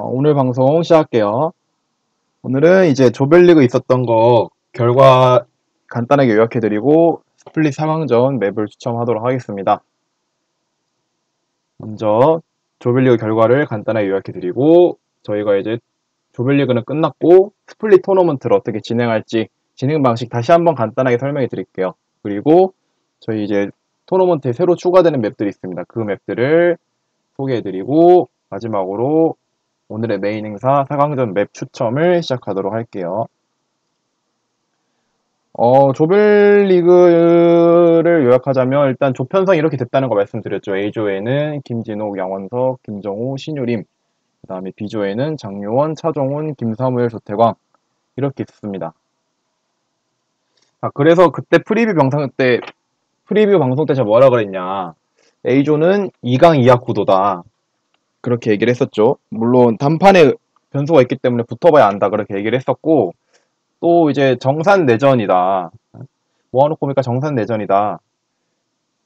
어, 오늘 방송 시작할게요. 오늘은 이제 조별리그 있었던 거 결과 간단하게 요약해드리고 스플릿 3강전 맵을 추첨하도록 하겠습니다. 먼저 조별리그 결과를 간단하게 요약해드리고 저희가 이제 조별리그는 끝났고 스플릿 토너먼트를 어떻게 진행할지 진행 방식 다시 한번 간단하게 설명해 드릴게요. 그리고 저희 이제 토너먼트에 새로 추가되는 맵들이 있습니다. 그 맵들을 소개해 드리고 마지막으로 오늘의 메인 행사 4강전 맵 추첨을 시작하도록 할게요. 어, 조별리그를 요약하자면 일단 조편성이 이렇게 됐다는 거 말씀드렸죠. A조에는 김진옥, 양원석, 김정우, 신유림 그 다음에 B조에는 장요원, 차종훈, 김사무엘, 조태광 이렇게 있습니다. 아, 그래서 그때 프리뷰 방송 때 프리뷰 방송 때 제가 뭐라 그랬냐 A조는 2강 2학 구도다 그렇게 얘기를 했었죠. 물론 단판에 변수가 있기 때문에 붙어봐야 안다 그렇게 얘기를 했었고 또 이제 정산 내전이다. 모아놓고 보니까 정산 내전이다.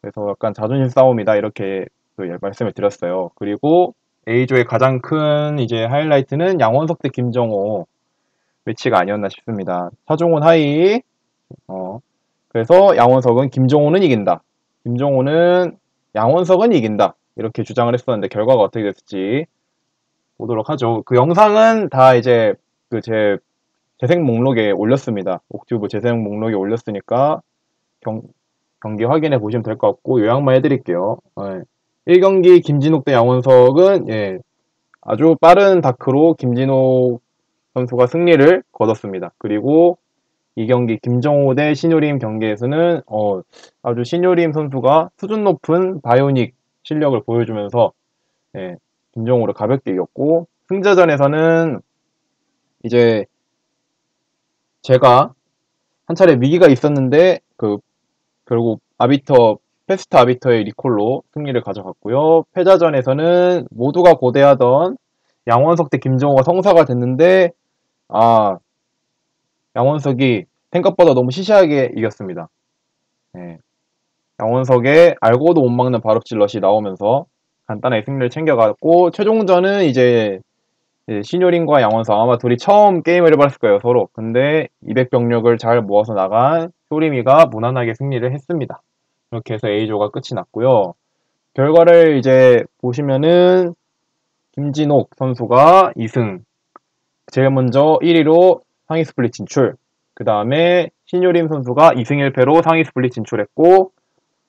그래서 약간 자존심 싸움이다 이렇게 말씀을 드렸어요. 그리고 A조의 가장 큰 이제 하이라이트는 양원석 대 김정호 매치가 아니었나 싶습니다. 차종훈 하이 어 그래서 양원석은 김정호는 이긴다. 김정호는 양원석은 이긴다. 이렇게 주장을 했었는데 결과가 어떻게 됐을지 보도록 하죠. 그 영상은 다 이제 그 제 재생 목록에 올렸습니다. 옥튜브 재생 목록에 올렸으니까 경, 경기 확인해 보시면 될 것 같고 요약만 해드릴게요. 네. 1경기 김진욱 대 양원석은 예, 아주 빠른 다크로 김진욱 선수가 승리를 거뒀습니다. 그리고 이 경기 김정호 대 신효림 경기에서는 어, 아주 신효림 선수가 수준 높은 바이오닉 실력을 보여주면서 예, 김정호를 가볍게 이겼고 승자전에서는 이제 제가 한 차례 위기가 있었는데 그 결국 아비터 페스트 아비터의 리콜로 승리를 가져갔고요. 패자전에서는 모두가 고대하던 양원석 대 김정호가 성사가 됐는데 아 양원석이 생각보다 너무 시시하게 이겼습니다. 네. 양원석의 알고도 못 막는 바로질럿이 나오면서 간단하게 승리를 챙겨갔고 최종전은 이제 신효린과 양원석 아마 둘이 처음 게임을 해봤을 거예요 서로. 근데 200병력을 잘 모아서 나간 효림이가 무난하게 승리를 했습니다. 이렇게 해서 A조가 끝이 났고요. 결과를 이제 보시면은 김진옥 선수가 2승. 제일 먼저 1위로 상위 스플릿 진출. 그 다음에 신효림 선수가 2승 1패로 상위 스플릿 진출했고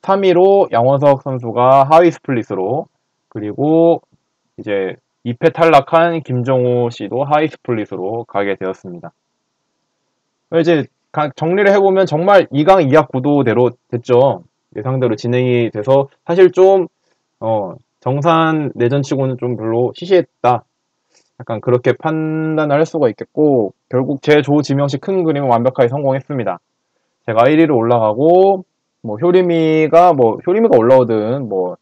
3위로 양원석 선수가 하위 스플릿으로 그리고 이제 2패 탈락한 김정호 씨도 하위 스플릿으로 가게 되었습니다. 이제 정리를 해보면 정말 2강 2학 구도대로 됐죠. 예상대로 진행이 돼서 사실 좀 어, 정산 내전치고는 좀 별로 시시했다. 약간 그렇게 판단을 할 수가 있겠고 결국 제 조 지명 씨 큰 그림은 완벽하게 성공했습니다. 제가 1위로 올라가고 뭐 효림이가 뭐 효림이가 올라오든 뭐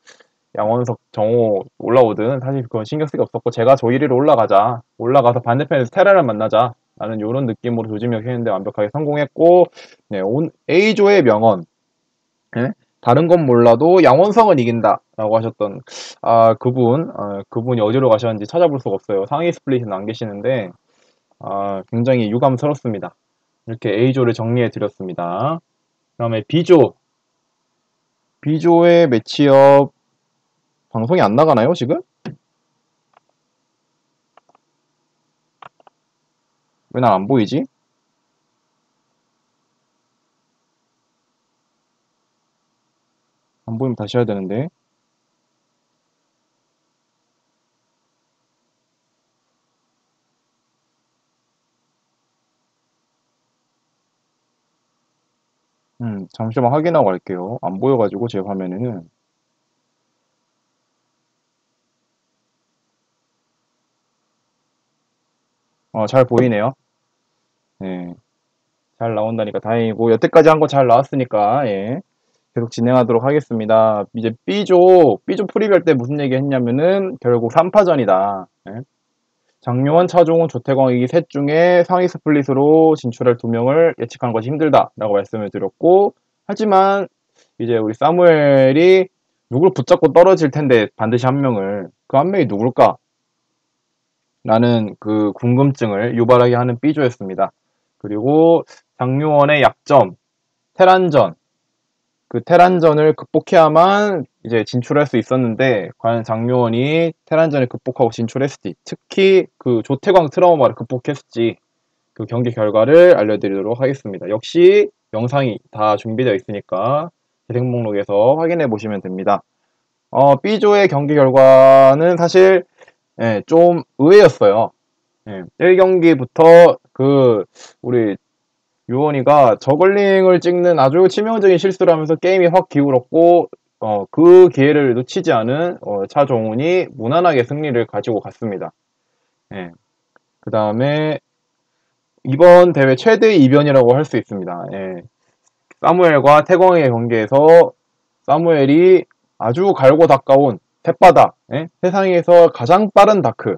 양원석 정호 올라오든 사실 그건 신경 쓰기 없었고 제가 저 1위로 올라가자. 올라가서 반대편에서 테라를 만나자. 라는 이런 느낌으로 조지명 했는데 완벽하게 성공했고 네, 온 A조의 명언. 네? 다른 건 몰라도 양원석은 이긴다 라고 하셨던 아 그분 아, 그분이 어디로 가셨는지 찾아볼 수가 없어요. 상위 스플릿은 안 계시는데 아, 굉장히 유감스럽습니다. 이렇게 A조를 정리해 드렸습니다. 그 다음에 B조 B조의 매치업 방송이 안 나가나요, 지금? 왜 난 안 보이지? 안 보이면 다시 해야 되는데. 음, 잠시만 확인하고 갈게요. 안 보여가지고 제 화면에는. 어, 잘 보이네요. 네. 잘 나온다니까 다행이고, 여태까지 한 거 잘 나왔으니까, 예. 계속 진행하도록 하겠습니다. 이제 B조, B조 프리뷰 할 때 무슨 얘기 했냐면은, 결국 3파전이다. 예. 장요원, 차종훈, 조태광 이 셋 중에 상위 스플릿으로 진출할 두 명을 예측하는 것이 힘들다라고 말씀을 드렸고, 하지만 이제 우리 사무엘이 누굴 붙잡고 떨어질 텐데 반드시 한 명을 그 한 명이 누굴까? 라는 그 궁금증을 유발하게 하는 B조였습니다. 그리고 장유원의 약점, 테란전, 그 테란전을 극복해야만 이제 진출할 수 있었는데 과연 장유원이 테란전을 극복하고 진출했을지 특히 그 조태광 트라우마를 극복했을지 그 경기 결과를 알려드리도록 하겠습니다. 역시 영상이 다 준비되어 있으니까 재생 목록에서 확인해 보시면 됩니다. 어, B조의 경기 결과는 사실 예, 좀 의외였어요. 예, 1경기부터 그 우리 유원이가 저글링을 찍는 아주 치명적인 실수를 하면서 게임이 확 기울었고 어, 그 기회를 놓치지 않은 어, 차종훈이 무난하게 승리를 가지고 갔습니다. 예. 그 다음에 이번 대회 최대 이변이라고 할 수 있습니다. 예. 사무엘과 태광의 경기에서 사무엘이 아주 갈고 닦아온 햇바닥, 예? 세상에서 가장 빠른 다크.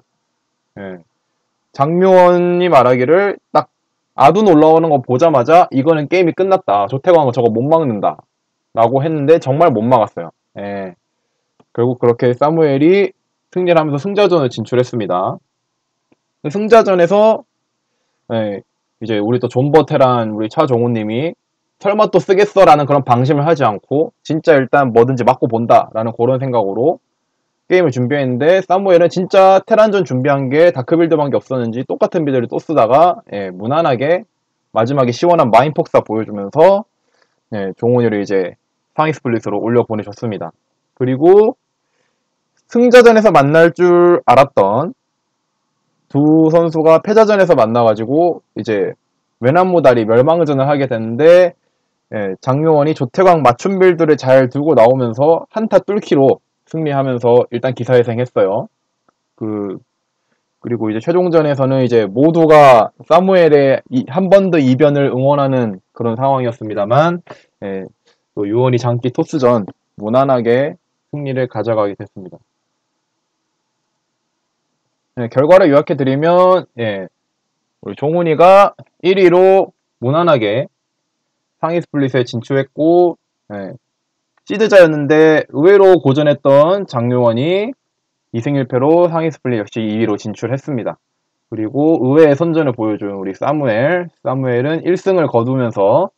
예. 장묘원이 말하기를 딱 아둔 올라오는 거 보자마자 이거는 게임이 끝났다. 조태광은 저거 못 막는다. 라고 했는데 정말 못 막았어요. 예. 결국 그렇게 사무엘이 승리를 하면서 승자전을 진출했습니다. 승자전에서 예, 이제 우리 또 존버 테란 우리 차정호님이 설마 또 쓰겠어라는 그런 방심을 하지 않고 진짜 일단 뭐든지 맞고 본다라는 그런 생각으로 게임을 준비했는데 사무엘은 진짜 테란전 준비한 게 다크빌드만 게 없었는지 똑같은 빌드를 또 쓰다가 예, 무난하게 마지막에 시원한 마인폭사 보여주면서 예, 종훈이를 이제 상위 스플릿으로 올려 보내셨습니다. 그리고 승자전에서 만날 줄 알았던 두 선수가 패자전에서 만나가지고 이제 외남모다리 멸망전을 하게 됐는데 예, 장요원이 조태광 맞춤 빌드를 잘 두고 나오면서 한타 뚫기로 승리하면서 일단 기사회생했어요. 그 그리고 이제 최종전에서는 이제 모두가 사무엘의 한 번 더 이변을 응원하는 그런 상황이었습니다만 예, 또 유원이 장기 토스전 무난하게 승리를 가져가게 됐습니다. 예, 결과를 요약해 드리면 예, 우리 종훈이가 1위로 무난하게 상위 스플릿에 진출했고 예, 시드자였는데 의외로 고전했던 장요원이 2승 1패로 상위 스플릿 역시 2위로 진출했습니다. 그리고 의외의 선전을 보여준 우리 사무엘. 사무엘은 1승을 거두면서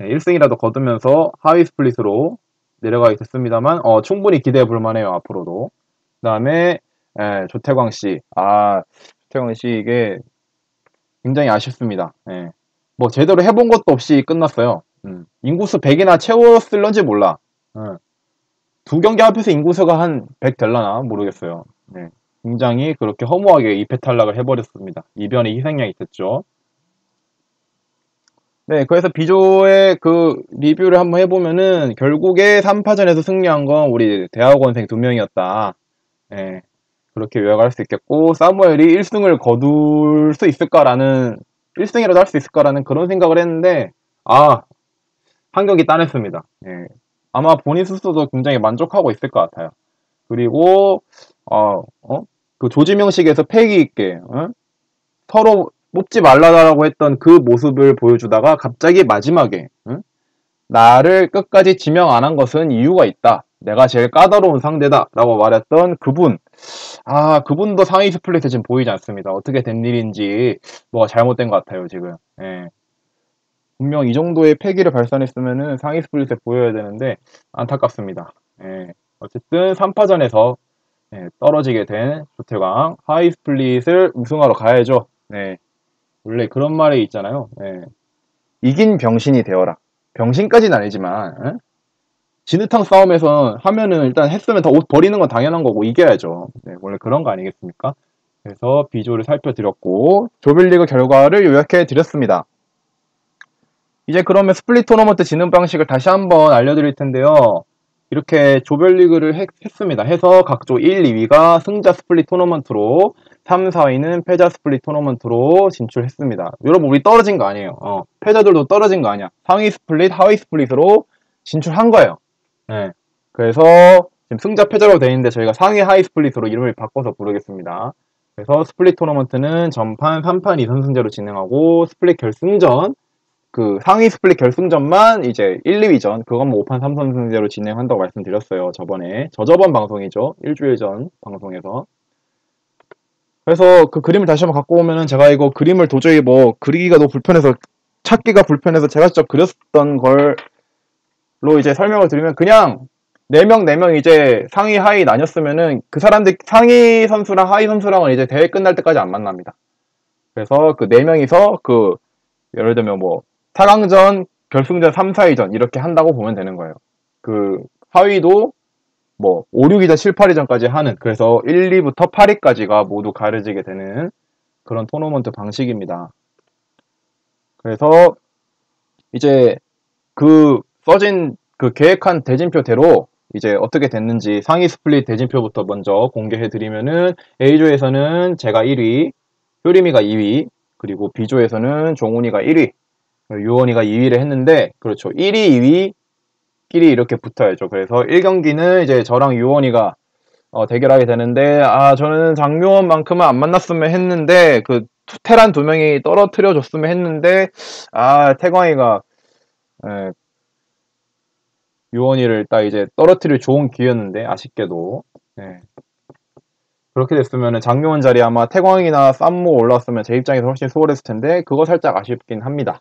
1승이라도 거두면서 하위 스플릿으로 내려가게 됐습니다만 어, 충분히 기대해 볼 만해요 앞으로도. 그 다음에 조태광 씨. 아 조태광 씨 이게 굉장히 아쉽습니다. 예. 뭐 제대로 해본 것도 없이 끝났어요. 음. 인구수 100이나 채웠을런지 몰라. 예. 두 경기 합해서 인구수가 한 100 될라나 모르겠어요. 네. 굉장히 그렇게 허무하게 2패 탈락을 해버렸습니다. 이변의 희생양이 됐죠. 네, 그래서 비조의 그 리뷰를 한번 해보면은 결국에 3파전에서 승리한 건 우리 대학원생 두 명이었다. 네, 그렇게 요약할 수 있겠고 사무엘이 1승을 거둘 수 있을까라는 1승이라도 할 수 있을까라는 그런 생각을 했는데 아, 한 경기 따냈습니다. 네, 아마 본인 스스로도 굉장히 만족하고 있을 것 같아요. 그리고 어, 어? 그 조지명식에서 패기 있게 어? 서로 뽑지 말라라고 했던 그 모습을 보여주다가 갑자기 마지막에 어? 나를 끝까지 지명 안 한 것은 이유가 있다. 내가 제일 까다로운 상대다. 라고 말했던 그분. 아, 그분도 상위 스플릿에 지금 보이지 않습니다. 어떻게 된 일인지 뭐가 잘못된 것 같아요, 지금. 예. 분명 이 정도의 패기를 발산했으면은 상위 스플릿에 보여야 되는데 안타깝습니다. 예. 어쨌든 3파전에서 예, 떨어지게 된 조태광 하이 스플릿을 우승하러 가야죠. 네. 원래 그런 말이 있잖아요. 예. 이긴 병신이 되어라. 병신까지는 아니지만 예? 진흙탕 싸움에서 하면은 일단 했으면 다 옷 버리는 건 당연한 거고 이겨야죠. 네, 원래 그런 거 아니겠습니까? 그래서 비조를 살펴드렸고 조빌리그 결과를 요약해 드렸습니다. 이제 그러면 스플릿 토너먼트 진행 방식을 다시 한번 알려드릴 텐데요. 이렇게 조별리그를 했, 습니다 해서 각조 1, 2위가 승자 스플릿 토너먼트로 3, 4위는 패자 스플릿 토너먼트로 진출했습니다. 여러분 우리 떨어진 거 아니에요. 어, 패자들도 떨어진 거 아니야. 상위 스플릿, 하위 스플릿으로 진출한 거예요. 네. 그래서 지금 승자 패자로 되어 있는데 저희가 상위 하위 스플릿으로 이름을 바꿔서 부르겠습니다. 그래서 스플릿 토너먼트는 전판 3판 2선승제로 진행하고 스플릿 결승전 그 상위 스플릿 결승전만 이제 1, 2위전 그건 뭐 5판 3선 승제로 진행한다고 말씀드렸어요. 저번에 저저번 방송이죠. 일주일 전 방송에서 그래서 그 그림을 다시 한번 갖고 오면은 제가 이거 그림을 도저히 뭐 그리기가 너무 불편해서 찾기가 불편해서 제가 직접 그렸던 걸로 이제 설명을 드리면 그냥 4명, 4명 이제 상위, 하위 나뉘었으면은 그 사람들 상위 선수랑 하위 선수랑은 이제 대회 끝날 때까지 안 만납니다. 그래서 그 4명이서 그 예를 들면 뭐 4강전, 결승전, 3, 4위전 이렇게 한다고 보면 되는 거예요. 그 하위도 뭐 5, 6위전, 7, 8위전까지 하는 그래서 1, 2부터 8위까지가 모두 가려지게 되는 그런 토너먼트 방식입니다. 그래서 이제 그 써진 그 계획한 대진표대로 이제 어떻게 됐는지 상위 스플릿 대진표부터 먼저 공개해 드리면은 A조에서는 제가 1위, 효림이가 2위, 그리고 B조에서는 종훈이가 1위, 유원이가 2위를 했는데 그렇죠. 1위, 2위 끼리 이렇게 붙어야죠. 그래서 1경기는 이제 저랑 유원이가 어, 대결하게 되는데 아 저는 장묘원만큼은 안 만났으면 했는데 그 테란 두 명이 떨어뜨려 줬으면 했는데 아 태광이가 에, 유원이를 딱 이제 떨어뜨릴 좋은 기회였는데 아쉽게도 예. 그렇게 됐으면 장묘원 자리 아마 태광이나 쌈모 올라왔으면 제 입장에서 훨씬 수월했을 텐데 그거 살짝 아쉽긴 합니다.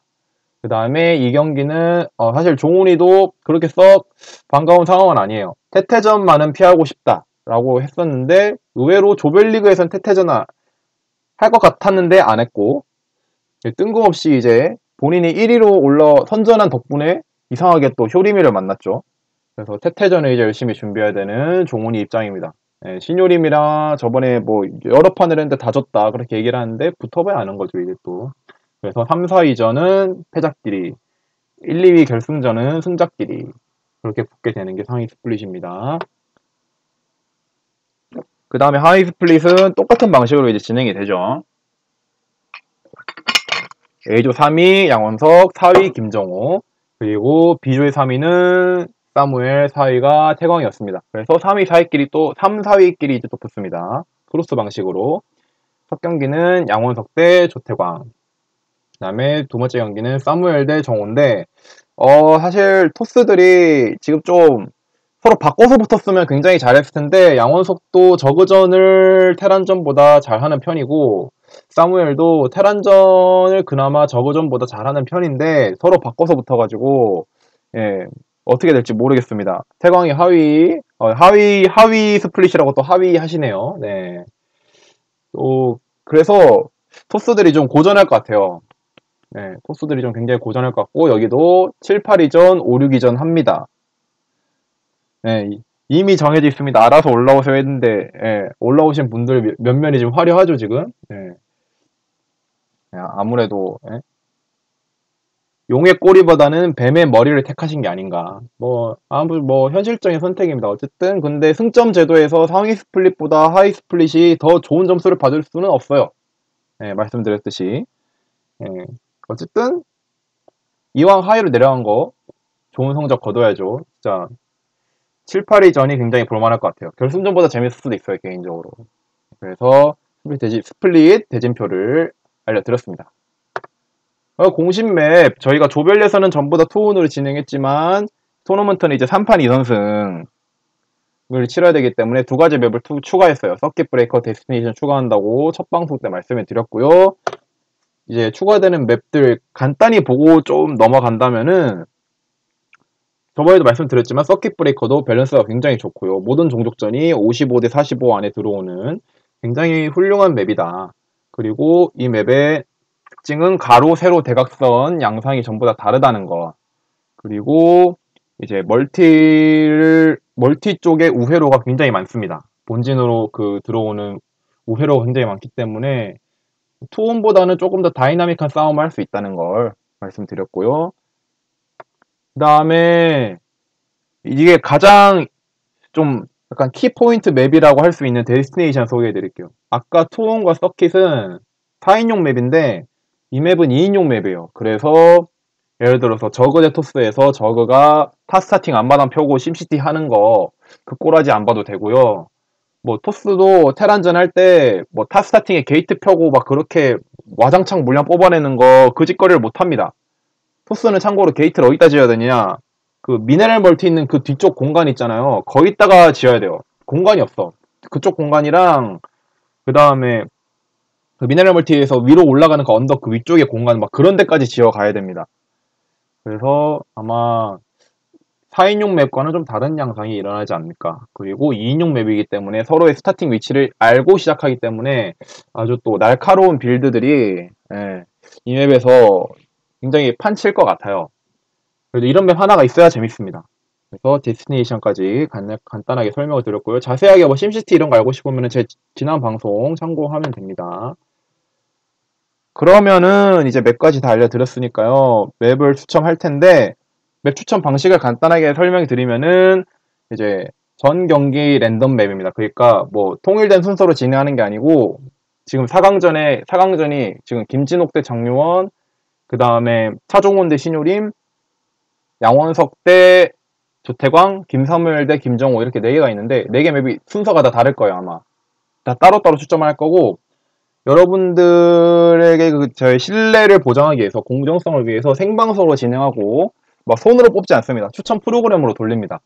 그 다음에 이 경기는 어, 사실 종훈이도 그렇게 썩 반가운 상황은 아니에요. 태태전만은 피하고 싶다라고 했었는데 의외로 조별리그에선 태태전 할 것 같았는데 안 했고 뜬금없이 이제 본인이 1위로 올라 선전한 덕분에 이상하게 또 효림이를 만났죠. 그래서 태태전을 이제 열심히 준비해야 되는 종훈이 입장입니다. 네, 신효림이랑 저번에 뭐 여러 판을 했는데 다 졌다 그렇게 얘기를 하는데 붙어봐야 아는 거죠 이게 또. 그래서 3, 4위전은 패작끼리, 1, 2위 결승전은 승작끼리 그렇게 붙게 되는 게 상위 스플릿입니다. 그 다음에 하위 스플릿은 똑같은 방식으로 이제 진행이 되죠. A조 3위 양원석, 4위 김정호, 그리고 B조의 3위는 사무엘, 4위가 태광이었습니다. 그래서 3위, 4위끼리 또 3, 4위끼리 이제 또 붙습니다. 크로스 방식으로. 첫 경기는 양원석 대 조태광, 그 다음에 두 번째 경기는 사무엘 대 정호인데 어 사실 토스들이 지금 좀 서로 바꿔서 붙었으면 굉장히 잘했을 텐데 양원석도 저그전을 테란전보다 잘하는 편이고 사무엘도 테란전을 그나마 저그전보다 잘하는 편인데 서로 바꿔서 붙어가지고 예 어떻게 될지 모르겠습니다. 태광이 하위 어, 하위 하위 스플릿이라고 또 하위 하시네요. 네. 또 그래서 토스들이 좀 고전할 것 같아요. 네, 코스들이 좀 굉장히 고전할 것 같고 여기도 7, 8이전, 5, 6이전 합니다. 네, 이미 정해져 있습니다. 알아서 올라오셔야 했는데 예, 올라오신 분들 몇 면이 지금 화려하죠 지금. 예. 아무래도 예? 용의 꼬리보다는 뱀의 머리를 택하신 게 아닌가. 뭐 아무 뭐 현실적인 선택입니다. 어쨌든 근데 승점 제도에서 상위 스플릿보다 하위 스플릿이 더 좋은 점수를 받을 수는 없어요. 예, 말씀드렸듯이. 예, 어쨌든 이왕 하위로 내려간 거 좋은 성적 거둬야죠. 진짜 7, 8위 전이 굉장히 볼만할 것 같아요. 결승전보다 재밌을 수도 있어요, 개인적으로. 그래서 스플릿, 대진, 스플릿 대진표를 알려드렸습니다. 어, 공식 맵, 저희가 조별예선은 전부 다 투혼으로 진행했지만, 토너먼트는 이제 3판 2선승을 치러야 되기 때문에 두 가지 맵을 투, 추가했어요. 서킷 브레이커 데스티네이션 추가한다고 첫 방송 때 말씀을 드렸고요. 이제 추가되는 맵들 간단히 보고 좀 넘어간다면은 저번에도 말씀드렸지만 서킷 브레이커도 밸런스가 굉장히 좋고요. 모든 종족전이 55대 45 안에 들어오는 굉장히 훌륭한 맵이다. 그리고 이 맵의 특징은 가로, 세로, 대각선 양상이 전부 다 다르다는 거. 그리고 이제 멀티를 멀티 쪽에 우회로가 굉장히 많습니다. 본진으로 그 들어오는 우회로가 굉장히 많기 때문에 투혼보다는 조금 더 다이나믹한 싸움을 할 수 있다는 걸 말씀드렸고요. 그 다음에 이게 가장 좀 약간 키포인트 맵이라고 할 수 있는 데스티네이션 소개해 드릴게요. 아까 투혼과 서킷은 4인용 맵인데 이 맵은 2인용 맵이에요. 그래서 예를 들어서 저그 대 토스에서 저그가 타스타팅 안마당 펴고 심시티 하는 거 그 꼬라지 안 봐도 되고요. 뭐 토스도 테란전 할 때뭐 타스타팅에 게이트 펴고 막 그렇게 와장창 물량 뽑아내는 거 그 짓거리를 못 합니다. 토스는 참고로 게이트를 어디다 지어야 되냐? 그 미네랄 멀티 있는 그 뒤쪽 공간 있잖아요. 거기다가 지어야 돼요. 공간이 없어. 그쪽 공간이랑 그 다음에 그 미네랄 멀티에서 위로 올라가는 그 언덕 그 위쪽에 공간 막 그런 데까지 지어 가야 됩니다. 그래서 아마 4인용 맵과는 좀 다른 양상이 일어나지 않을까. 그리고 2인용 맵이기 때문에 서로의 스타팅 위치를 알고 시작하기 때문에 아주 또 날카로운 빌드들이 예, 이 맵에서 굉장히 판칠 것 같아요. 그래도 이런 맵 하나가 있어야 재밌습니다. 그래서 데스티네이션까지 간, 간단하게 설명을 드렸고요. 자세하게 뭐 심시티 이런 거 알고 싶으면 제 지난 방송 참고하면 됩니다. 그러면은 이제 맵까지 다 알려드렸으니까요. 맵을 추첨할 텐데 맵 추천 방식을 간단하게 설명해 드리면은 이제 전 경기 랜덤 맵입니다. 그러니까 뭐 통일된 순서로 진행하는 게 아니고 지금 4강전에 4강전이 지금 김진옥 대 장유원 그 다음에 차종원 대 신효림 양원석 대 조태광, 김사무엘 대 김정호 이렇게 4개가 있는데 4개 맵이 순서가 다 다를 거예요 아마 다 따로따로 추첨할 거고 여러분들에게 그 저의 신뢰를 보장하기 위해서 공정성을 위해서 생방송으로 진행하고 막 손으로 뽑지 않습니다. 추천 프로그램으로 돌립니다.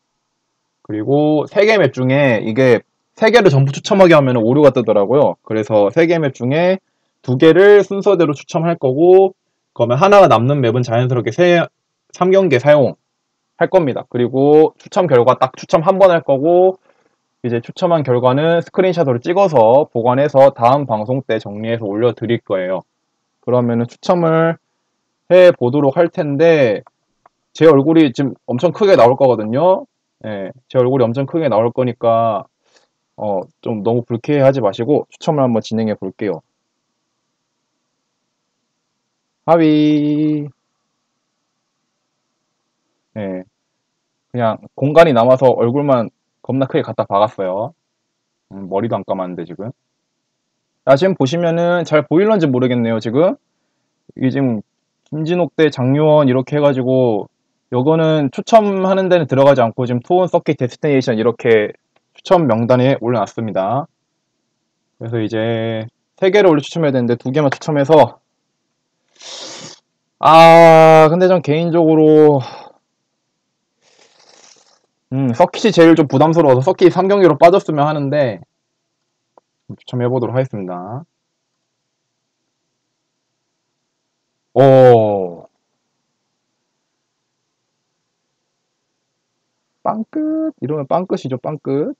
그리고 3개 맵 중에 이게 3개를 전부 추첨하게 하면 오류가 뜨더라고요. 그래서 3개 맵 중에 2개를 순서대로 추첨할 거고 그러면 하나가 남는 맵은 자연스럽게 3경기에 사용할 겁니다. 그리고 추첨 결과 딱 추첨 한 번 할 거고 이제 추첨한 결과는 스크린샷으로 찍어서 보관해서 다음 방송 때 정리해서 올려드릴 거예요. 그러면은 추첨을 해 보도록 할 텐데 제 얼굴이 지금 엄청 크게 나올 거거든요. 예, 제 얼굴이 엄청 크게 나올 거니까 어, 좀 너무 불쾌해하지 마시고 추첨을 한번 진행해 볼게요. 하위 예, 그냥 공간이 남아서 얼굴만 겁나 크게 갖다 박았어요. 음, 머리도 안 감았는데 지금. 아 지금 보시면은 잘 보일런지 모르겠네요 지금. 이게 지금 김진옥 대 장유원 이렇게 해가지고 요거는 추첨하는 데는 들어가지 않고 지금 투원 서킷 데스티네이션 이렇게 추첨 명단에 올려놨습니다. 그래서 이제 세 개를 원래 추첨해야 되는데 두 개만 추첨해서 아 근데 전 개인적으로 음, 서킷이 제일 좀 부담스러워서 서킷 3경기로 빠졌으면 하는데 추첨해보도록 하겠습니다. 오. 빵끝. 이러면 빵끝이죠 빵끝.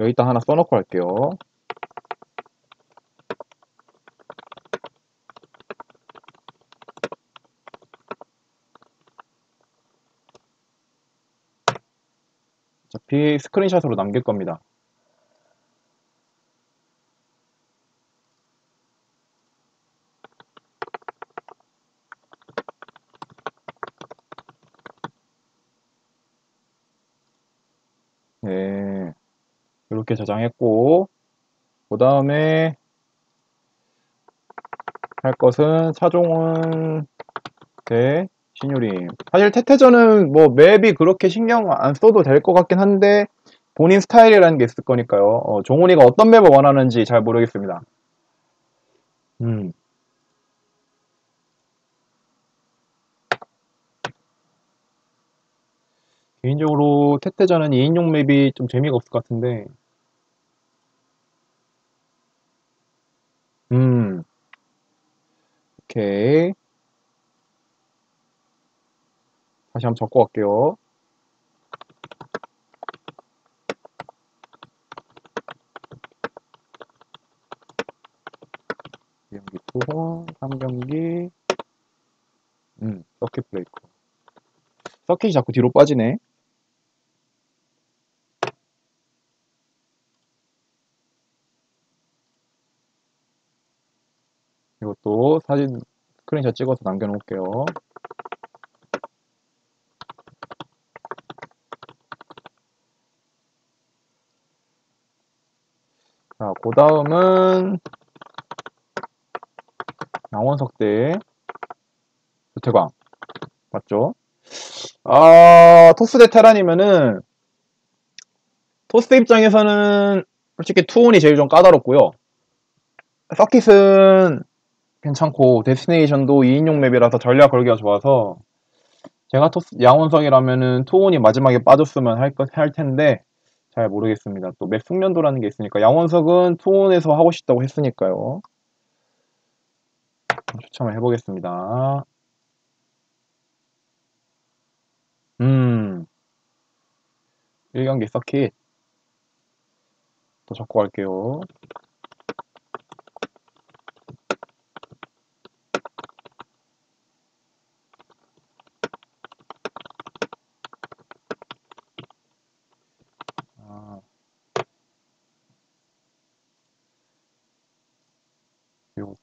여기다 하나 써놓고 할게요. 어차피 스크린샷으로 남길 겁니다. 네, 이렇게 저장했고 그 다음에 할 것은 차종은 대 신유림. 사실 태태전은 뭐 맵이 그렇게 신경 안 써도 될 것 같긴 한데 본인 스타일이라는 게 있을 거니까요. 어, 종훈이가 어떤 맵을 원하는지 잘 모르겠습니다. 음. 개인적으로 태태전은 2인용 맵이 좀 재미가 없을 것 같은데 음 오케이 다시 한번 적고 갈게요. 경기 투혼, 3경기, 음, 서킷 브레이크. 서킷이 자꾸 뒤로 빠지네. 이것도 사진 스크린샷 찍어서 남겨놓을게요. 자, 그 다음은 양원석 대 조태광 맞죠? 아 토스 대 테란이면은 토스 입장에서는 솔직히 투혼이 제일 좀 까다롭고요 서킷은 괜찮고 데스티네이션도 2인용 맵이라서 전략 걸기가 좋아서 제가 토스, 양원석이라면은 투혼이 마지막에 빠졌으면 할, 것, 할 텐데 잘 모르겠습니다. 또 맵 숙련도라는 게 있으니까 양원석은 투혼에서 하고 싶다고 했으니까요. 추첨을 해보겠습니다. 음 1경기 서킷 또 적고 갈게요. 아.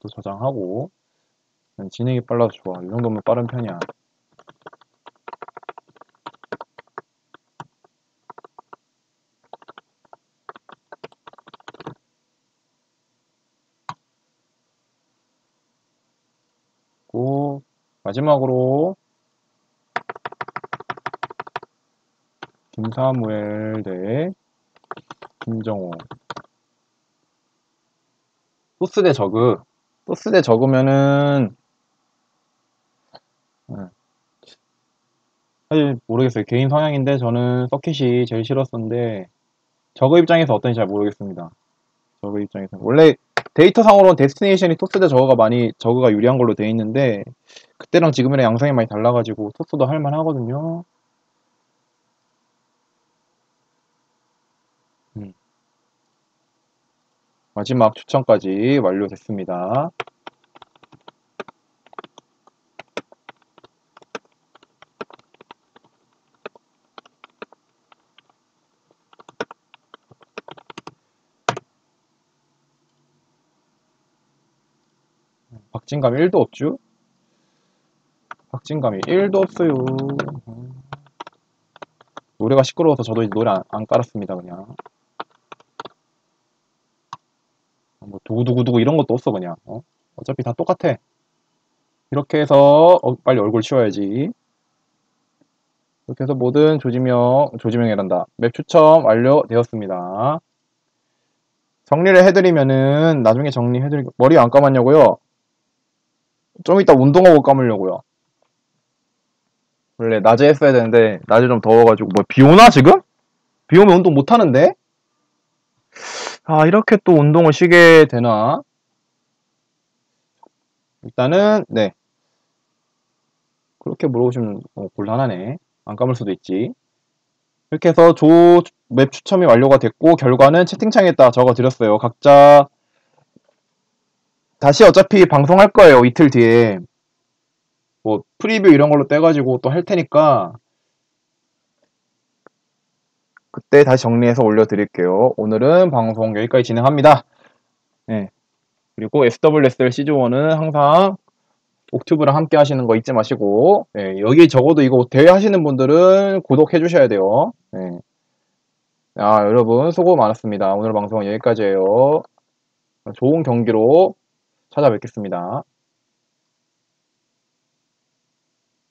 이것도 저장하고 진행이 빨라서 좋아. 이 정도면 빠른 편이야. 고 마지막으로 김사무엘 대 김정호 소스 대 저그 소스 대 저그면은 네. 사실 모르겠어요 개인 성향인데 저는 서킷이 제일 싫었었는데 저그 입장에서 어떤지 잘 모르겠습니다 저그 입장에서 원래 데이터상으로는 데스티네이션이 토스 대 저거가 많이 저거가 유리한 걸로 돼 있는데 그때랑 지금이랑 양상이 많이 달라가지고 토스도 할만 하거든요. 마지막 추천까지 완료됐습니다. 박진감이 1도 없죠? 박진감이 1도 없어요. 노래가 시끄러워서 저도 이제 노래 안, 안 깔았습니다, 그냥. 뭐, 두구두구두구 이런 것도 없어, 그냥. 어? 어차피 다 똑같아. 이렇게 해서, 어, 빨리 얼굴 치워야지. 이렇게 해서 모든 조지명, 조지명이란다. 맵 추첨 완료되었습니다. 정리를 해드리면은, 나중에 정리해드리, 머리 안 감았냐고요? 좀 이따 운동하고 감으려고요. 원래 낮에 했어야 되는데 낮에 좀 더워가지고 뭐 비 오나 지금? 비 오면 운동 못 하는데? 아 이렇게 또 운동을 쉬게 되나? 일단은 네 그렇게 물어보시면 어, 곤란하네. 안 감을 수도 있지. 이렇게 해서 조 맵 추첨이 완료가 됐고 결과는 채팅창에다 적어드렸어요. 각자 다시 어차피 방송할 거예요. 이틀 뒤에. 뭐 프리뷰 이런 걸로 떼가지고 또 할 테니까 그때 다시 정리해서 올려드릴게요. 오늘은 방송 여기까지 진행합니다. 네. 그리고 SWSL 시즌1은 항상 옥튜브랑 함께 하시는 거 잊지 마시고 네, 여기 적어도 이거 대회 하시는 분들은 구독해 주셔야 돼요. 네. 아, 여러분 수고 많았습니다. 오늘 방송 여기까지예요. 좋은 경기로 찾아뵙겠습니다.